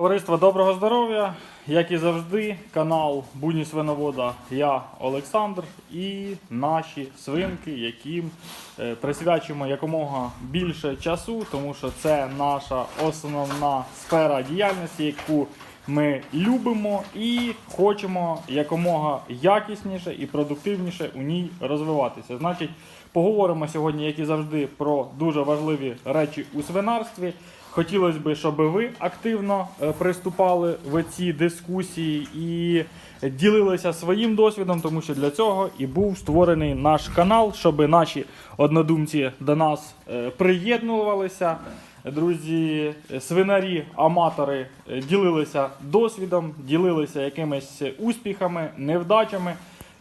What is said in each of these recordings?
Товариство доброго здоров'я, як і завжди, канал Буні Свиновода, я Олександр і наші свинки, яким е, присвячуємо якомога більше часу, тому що це наша основна сфера діяльності, яку ми любимо і хочемо якомога якісніше і продуктивніше у ній розвиватися. Значить, поговоримо сьогодні, як і завжди, про дуже важливі речі у свинарстві. Хотілося б, щоб ви активно е, приступали в ці дискусії і ділилися своїм досвідом, тому що для цього і був створений наш канал, щоб наші однодумці до нас е, приєднувалися. Друзі, свинарі, аматори е, ділилися досвідом, ділилися якимись успіхами, невдачами.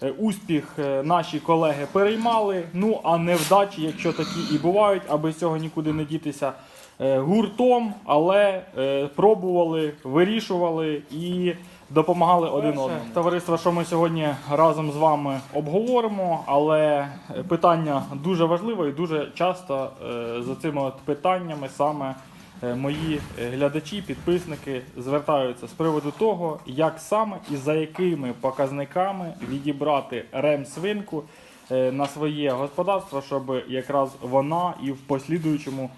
Е, Успіх е, наші колеги переймали. Ну а невдачі, якщо такі і бувають, аби з цього нікуди не дітися е, гуртом, але е, пробували, вирішували і допомагали один одному. Товариство, що ми сьогодні разом з вами обговоримо, але питання дуже важливе і дуже часто е, за цими от питаннями саме. Е, Мої е, глядачі, підписники звертаються з приводу того, як саме і за якими показниками відібрати рем-свинку на своє господарство, щоб якраз вона і в послідуючому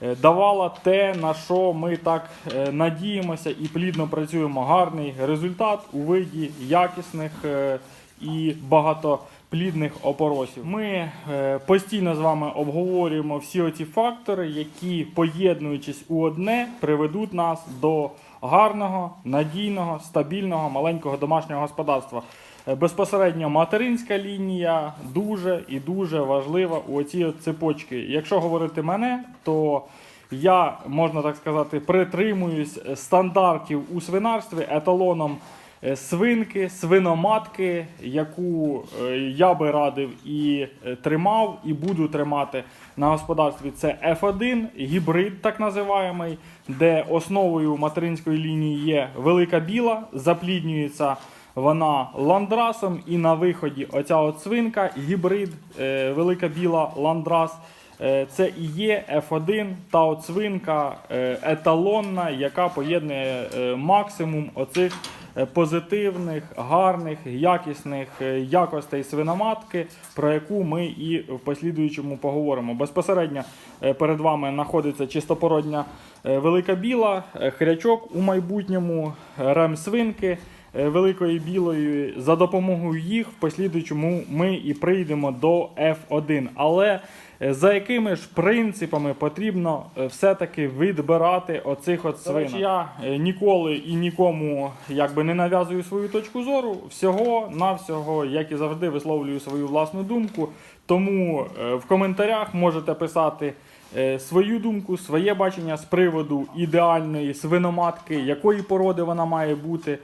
давала те, на що ми так е, надіємося і плідно працюємо. Гарний результат у виді якісних е, і багатоплідних опоросів. Ми е, постійно з вами обговорюємо всі оці фактори, які, поєднуючись у одне, приведуть нас до гарного, надійного, стабільного маленького домашнього господарства. Е, Безпосередньо материнська лінія дуже і дуже важлива у оці от цепочки. Якщо говорити мене, то я, можна так сказати, притримуюсь стандартів у свинарстві еталоном е, свинки, свиноматки, яку е, я би радив і тримав, і буду тримати на господарстві. Це F1, гібрид так називаємий, де основою материнської лінії є велика біла, запліднюється вона ландрасом, і на виході оця от свинка, гібрид, е, велика біла ландрас. Е, Це і є F1 та от свинка е, еталонна, яка поєднує е, максимум оцих е, позитивних, гарних, якісних е, якостей свиноматки, про яку ми і в послідуючому поговоримо. Безпосередньо е, перед вами знаходиться чистопородня велика біла, хрячок у майбутньому, рем свинки великої білої. За допомогою їх в послідуючому ми і прийдемо до F1. Але е, за якими ж принципами потрібно е, все-таки відбирати оцих от свинок? Я е, ніколи і нікому якби не нав'язую свою точку зору. Всього навсього, як і завжди, висловлюю свою власну думку. Тому е, в коментарях можете писати е, свою думку, своє бачення з приводу ідеальної свиноматки, якої породи вона має бути.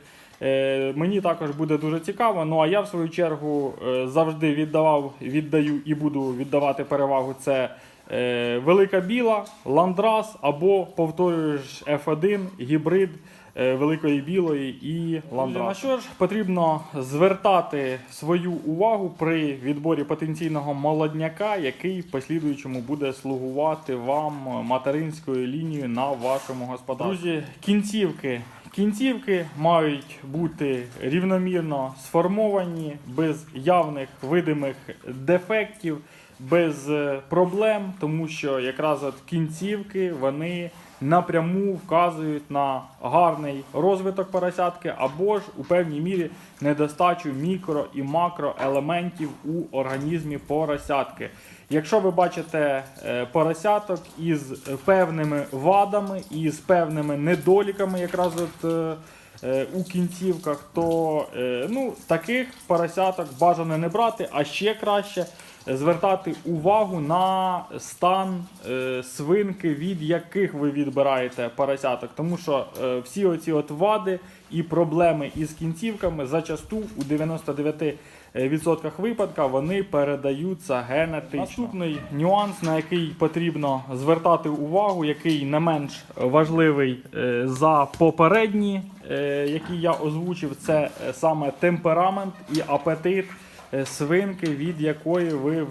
Е, Мені також буде дуже цікаво. Ну а я в свою чергу е, завжди віддавав, віддаю і буду віддавати перевагу. Це е, велика біла, ландрас або повторюєш F1, гібрид великої білої і ландрас. На що ж потрібно звертати свою увагу при відборі потенційного молодняка, який в послідуючому буде слугувати вам материнською лінією на вашому господарстві. Друзі, кінцівки. Кінцівки мають бути рівномірно сформовані, без явних видимих дефектів, без е, проблем, тому що якраз от кінцівки вони напряму вказують на гарний розвиток поросятки або ж у певній мірі недостачу мікро і макроелементів у організмі поросятки. Якщо ви бачите е, поросяток із певними вадами і з певними недоліками, якраз от е, е, у кінцівках, то ну, таких поросяток бажано не брати, а ще краще звертати увагу на стан е, свинки, від яких ви відбираєте поросяток. Тому що е, всі оці от вади і проблеми із кінцівками зачасту у 99 відсотках випадка вони передаються генетично. Наступний нюанс, на який потрібно звертати увагу, який не менш важливий е, за попередні, е, які я озвучив, це е, саме темперамент і апетит свинки, від якої ви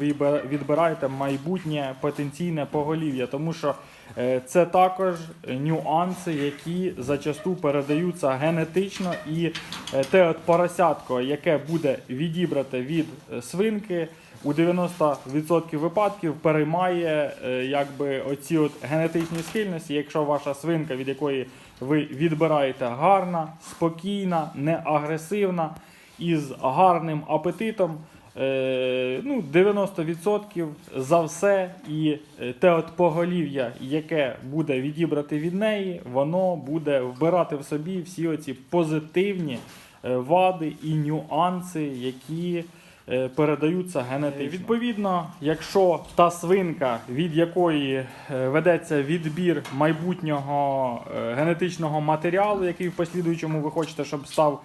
відбираєте майбутнє потенційне поголів'я. Тому що Е, Це також нюанси, які зачасту передаються генетично, і е, те от поросятко, яке буде відібрате від е, свинки, у 90% випадків переймає е, якби оці от генетичні схильності, якщо ваша свинка, від якої ви відбираєте гарна, спокійна, не агресивна, із гарним апетитом. Е, ну, 90% за все, і е, те от поголів'я, яке буде відібрати від неї, воно буде вбирати в собі всі оці позитивні е, вади і нюанси, які передаються генетично. Відповідно, якщо та свинка, від якої ведеться відбір майбутнього генетичного матеріалу, який в послідуючому ви хочете, щоб став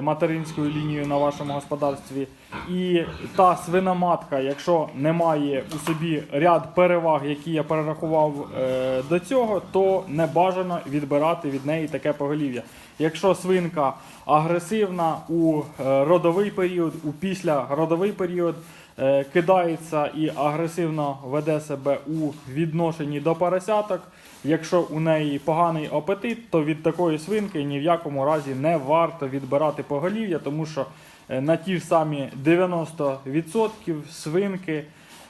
материнською лінією на вашому господарстві, і та свиноматка, якщо не має у собі ряд переваг, які я перерахував е, до цього, то не бажано відбирати від неї таке поголів'я. Якщо свинка агресивна у е, родовий період, у післяродовий період е, кидається і агресивно веде себе у відношенні до поросяток. Якщо у неї поганий апетит, то від такої свинки ні в якому разі не варто відбирати поголів'я, тому що е, на ті ж самі 90% свинки,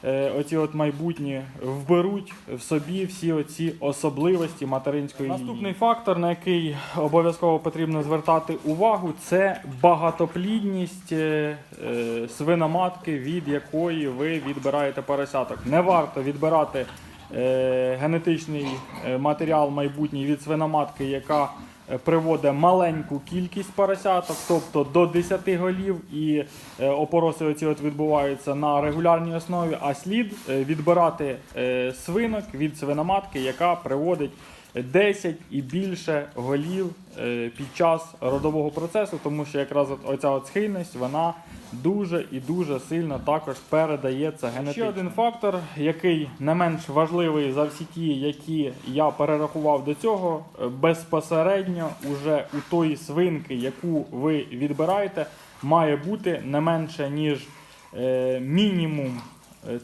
е, оці от майбутні, вберуть в собі всі оці особливості материнської лінії. Наступний фактор, на який обов'язково потрібно звертати увагу, це багатоплідність е, свиноматки, від якої ви відбираєте поросяток. Не варто відбирати генетичний е, матеріал майбутній від свиноматки, яка е, приводить маленьку кількість поросяток, тобто до 10 голів, і е, опороси оці от відбуваються на регулярній основі, а слід е, відбирати е, свинок від свиноматки, яка приводить 10 і більше голів е, під час родового процесу, тому що якраз оця от схильність вона дуже і дуже сильно також передається генетично. Ще один фактор, який не менш важливий за всі ті, які я перерахував до цього, е, безпосередньо уже у тої свинки, яку ви відбираєте, має бути не менше ніж е, мінімум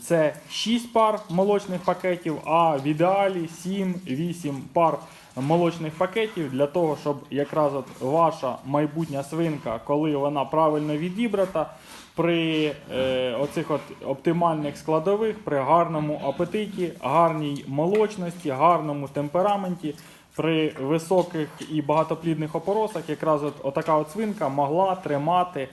Це 6 пар молочних пакетів, а в ідеалі 7-8 пар молочних пакетів для того, щоб якраз от ваша майбутня свинка, коли вона правильно відібрата, при е, оцих от оптимальних складових, при гарному апетиті, гарній молочності, гарному темпераменті. При високих і багатоплідних опоросах якраз от, отака от свинка могла тримати е,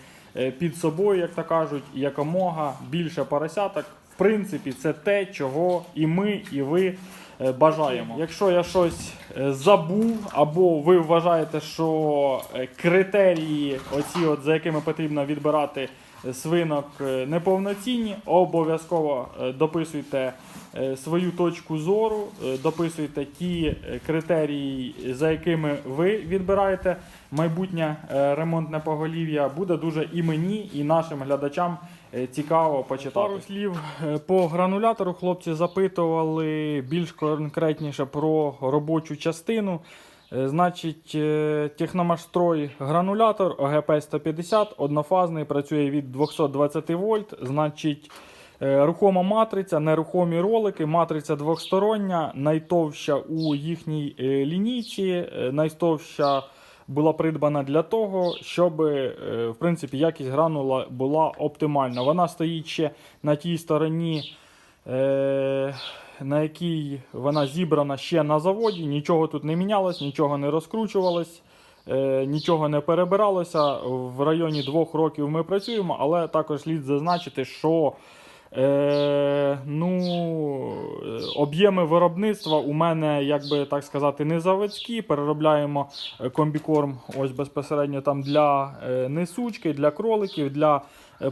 під собою, як то кажуть, якомога більше поросяток. В принципі, це те, чого і ми, і ви е, бажаємо. Якщо я щось е, забув, або ви вважаєте, що е, критерії, оці, от, за якими потрібно відбирати е, свинок, е, неповноцінні, обов'язково е, дописуйте е, свою точку зору, дописуйте ті критерії, за якими ви відбираєте майбутнє ремонтне поголів'я. Буде дуже і мені, і нашим глядачам цікаво почитати. Пару слів по гранулятору. Хлопці запитували більш конкретніше про робочу частину. Е, Значить, е, техномашстрой гранулятор ОГП 150 однофазний, працює від 220 вольт. Значить, е, рухома матриця, нерухомі ролики, матриця двохстороння, найтовща у їхній лінійці, найтовща була придбана для того, щоб в принципі, якість гранула була оптимальна. Вона стоїть ще на тій стороні. На якій вона зібрана ще на заводі, нічого тут не мінялось, нічого не розкручувалось, е, нічого не перебиралося. В районі двох років ми працюємо, але також слід зазначити, що е, ну, е, об'єми виробництва у мене, як би так сказати, не заводські. Переробляємо е, комбікорм ось безпосередньо там для несучки, для кроликів, для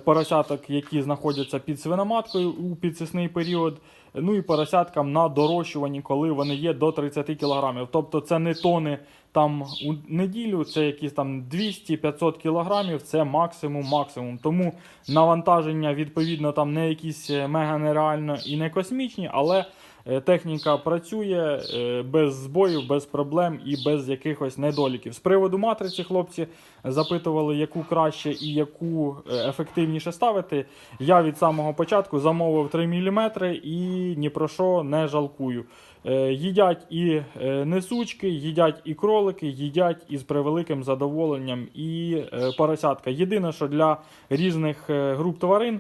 поросяток, які знаходяться під свиноматкою у підсисний період. Ну і поросяткам на дорощуванні, коли вони є до 30 кг. Тобто це не тони там у неділю, це якісь там 200-500 кг, це максимум максимум. Тому навантаження відповідно там не якісь е, мега нереально і не космічні, але е, техніка працює е, без збоїв, без проблем і без якихось недоліків. З приводу матриці хлопці запитували, яку краще і яку е, ефективніше ставити. Я від самого початку замовив 3 мм і ні про що не жалкую. Е, Їдять і е, несучки, їдять і кролики, їдять із превеликим задоволенням і е, поросятка. Єдине, що для різних е, груп тварин е,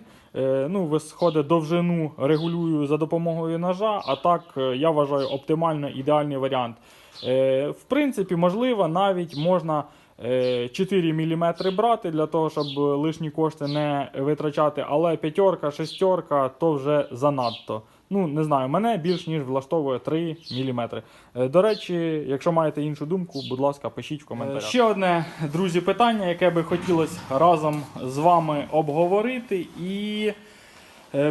ну, висходить довжину регулюю за допомогою ножа, а так е, я вважаю оптимально ідеальний варіант. Е, В принципі, можливо, навіть можна. е, 4 мм брати для того, щоб лишні кошти не витрачати, але п'ятерка, шестерка то вже занадто. Ну, не знаю, мене більш ніж влаштовує 3 мм. До речі, якщо маєте іншу думку, будь ласка, пишіть в коментарях. Ще одне, друзі, питання, яке би хотілося разом з вами обговорити і е,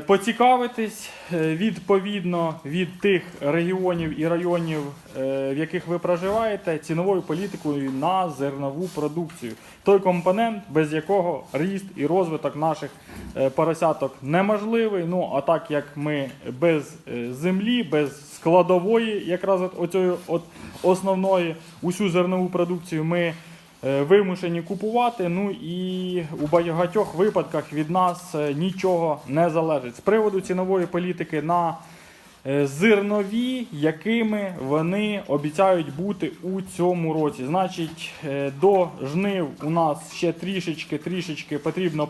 поцікавитись е, відповідно від тих регіонів і районів, е, в яких ви проживаєте, ціновою політикою на зернову продукцію. Той компонент, без якого ріст і розвиток наших е, поросяток неможливий. Ну а так як ми без е, землі, без складової, якраз от оцьої от основної усю зернову продукцію ми е, вимушені купувати. Ну і у багатьох випадках від нас е, нічого не залежить. З приводу цінової політики на е, зернові, якими вони обіцяють бути у цьому році. Значить, е, до жнив у нас ще трішечки, трішечки потрібно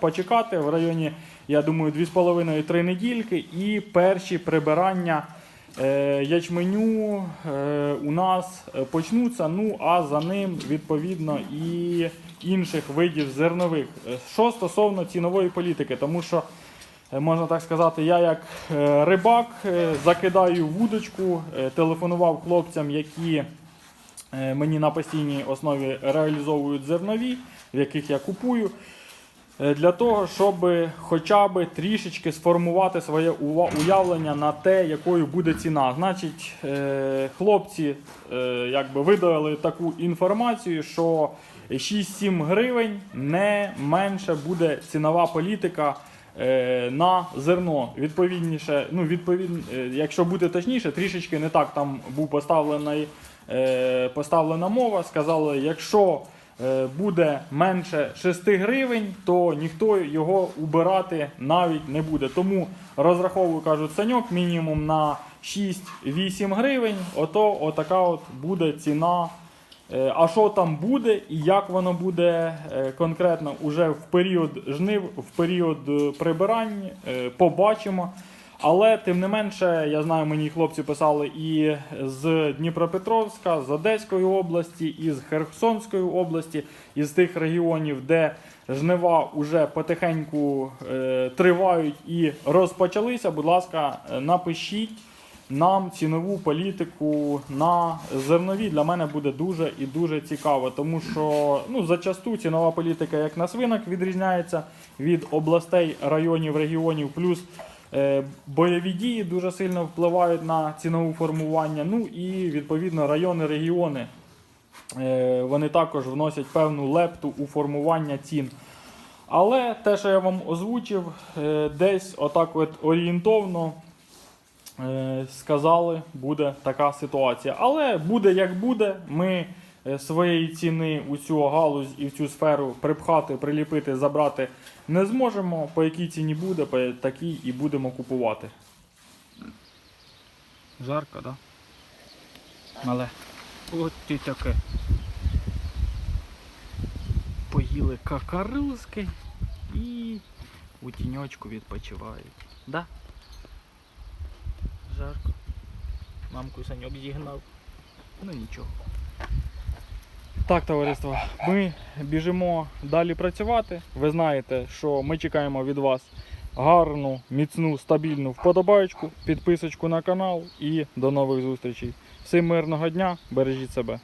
почекати в районі, я думаю, 2,5-3 недільки, і перші прибирання. Е, ячменю е, у нас е, почнуться, ну а за ним відповідно і інших видів зернових. Що стосовно цінової політики, тому що можна так сказати, я як рибак закидаю вудочку, телефонував хлопцям, які мені на постійній основі реалізовують зернові, в яких я купую. Е, Для того, щоб хоча б трішечки сформувати своє уявлення на те, якою буде ціна. Значить, е, хлопці е, якби видали таку інформацію, що 6-7 гривень не менше буде цінова політика на зерно. Відповідніше, ну, відповідно, якщо бути точніше, трішечки не так там був поставлений, поставлена мова. Сказали, якщо буде менше 6 гривень, то ніхто його убирати навіть не буде. Тому розраховую, кажуть, саньок мінімум на 6-8 гривень. Ото отака от буде ціна. Е, А що там буде і як воно буде е, конкретно уже в період жнив, в період е, прибирань, е, побачимо. Але тим не менше, я знаю, мені хлопці писали і з Дніпропетровська, з Одеської області, і з Херсонської області, із тих регіонів, де жнива вже потихеньку е, тривають і розпочалися. Будь ласка, е, напишіть нам цінову політику на зернові для мене буде дуже і дуже цікаво, тому що ну, зачасту цінова політика як на свинок відрізняється від областей, районів, регіонів, плюс бойові дії дуже сильно впливають на цінове формування. Ну і відповідно райони, регіони. Е, вони також вносять певну лепту у формування цін. Але те, що я вам озвучив, е, десь отак от орієнтовно е, сказали, буде така ситуація. Але буде як буде, ми е, своєї ціни у цю галузь і в цю сферу припхати, приліпити, забрати не зможемо. По якій ціні буде, по такій і будемо купувати. Жарко, так? Да? Але от ти таке. Поїли какарузки і у тіньочку відпочивають. Да? Жарко. Мамку саньок зігнав. Ну нічого. Так, товариство, ми біжимо далі працювати. Ви знаєте, що ми чекаємо від вас гарну, міцну, стабільну вподобайку, підписочку на канал і до нових зустрічей. Всім мирного дня, бережіть себе.